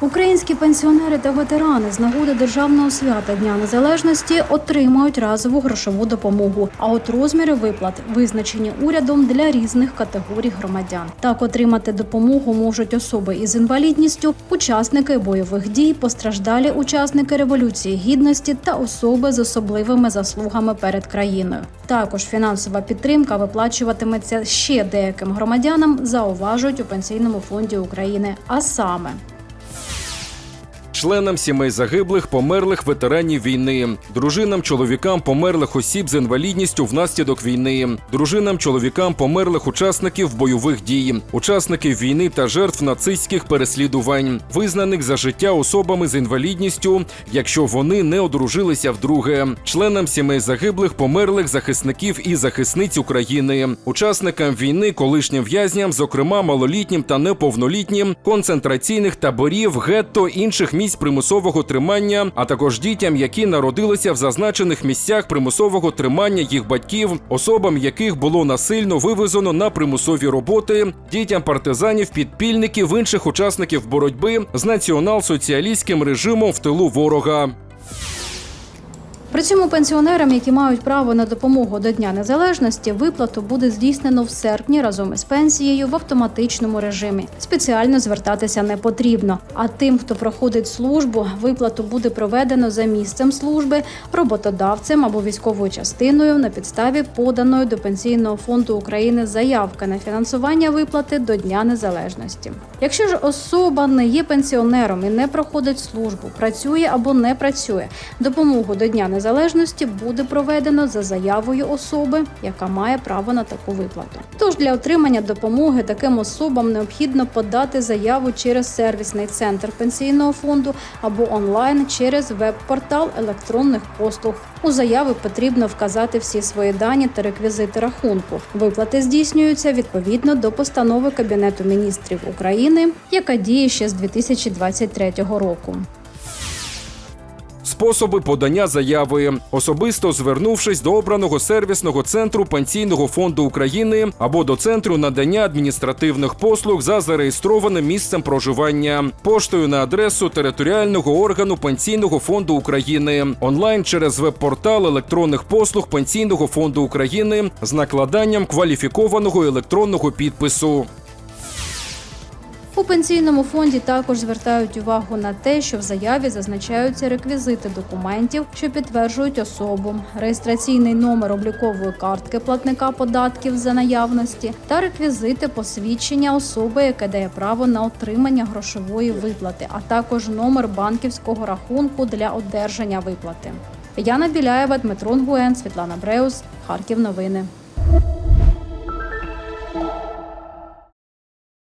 Українські пенсіонери та ветерани з нагоди державного свята Дня Незалежності отримають разову грошову допомогу. А от розміри виплат визначені урядом для різних категорій громадян. Так отримати допомогу можуть особи із інвалідністю, учасники бойових дій, постраждалі учасники революції гідності та особи з особливими заслугами перед країною. Також фінансова підтримка виплачуватиметься ще деяким громадянам, зауважують у пенсійному фонді України. А саме членам сімей загиблих, померлих ветеранів війни, дружинам, чоловікам померлих осіб з інвалідністю внаслідок війни, дружинам, чоловікам померлих учасників бойових дій, учасників війни та жертв нацистських переслідувань, визнаних за життя особами з інвалідністю, якщо вони не одружилися вдруге, членам сімей загиблих, померлих захисників і захисниць України, учасникам війни, колишнім в'язням, зокрема малолітнім та неповнолітнім, концентраційних таборів, гетто інших місць примусового тримання, а також дітям, які народилися в зазначених місцях примусового тримання їх батьків, особам яких було насильно вивезено на примусові роботи, дітям партизанів, підпільників, інших учасників боротьби з націонал-соціалістським режимом в тилу ворога. При цьому пенсіонерам, які мають право на допомогу до Дня Незалежності, виплату буде здійснено в серпні разом із пенсією в автоматичному режимі. Спеціально звертатися не потрібно. А тим, хто проходить службу, виплату буде проведено за місцем служби, роботодавцем або військовою частиною на підставі поданої до пенсійного фонду України заявки на фінансування виплати до Дня Незалежності. Якщо ж особа не є пенсіонером і не проходить службу, працює або не працює, допомогу до Дня Незалежності буде проведено за заявою особи, яка має право на таку виплату. Тож для отримання допомоги таким особам необхідно подати заяву через сервісний центр пенсійного фонду або онлайн через веб-портал електронних послуг. У заяві потрібно вказати всі свої дані та реквізити рахунку. Виплати здійснюються відповідно до постанови Кабінету міністрів України, яка діє ще з 2023 року. Способи подання заяви, особисто звернувшись до обраного сервісного центру Пенсійного фонду України або до центру надання адміністративних послуг за зареєстрованим місцем проживання, поштою на адресу територіального органу Пенсійного фонду України, онлайн через веб-портал електронних послуг Пенсійного фонду України з накладанням кваліфікованого електронного підпису. У пенсійному фонді також звертають увагу на те, що в заяві зазначаються реквізити документів, що підтверджують особу, реєстраційний номер облікової картки платника податків за наявності та реквізити посвідчення особи, яке дає право на отримання грошової виплати, а також номер банківського рахунку для одержання виплати. Яна Біляєва, Дмитро Нгуен, Світлана Бреус, Харків. Новини.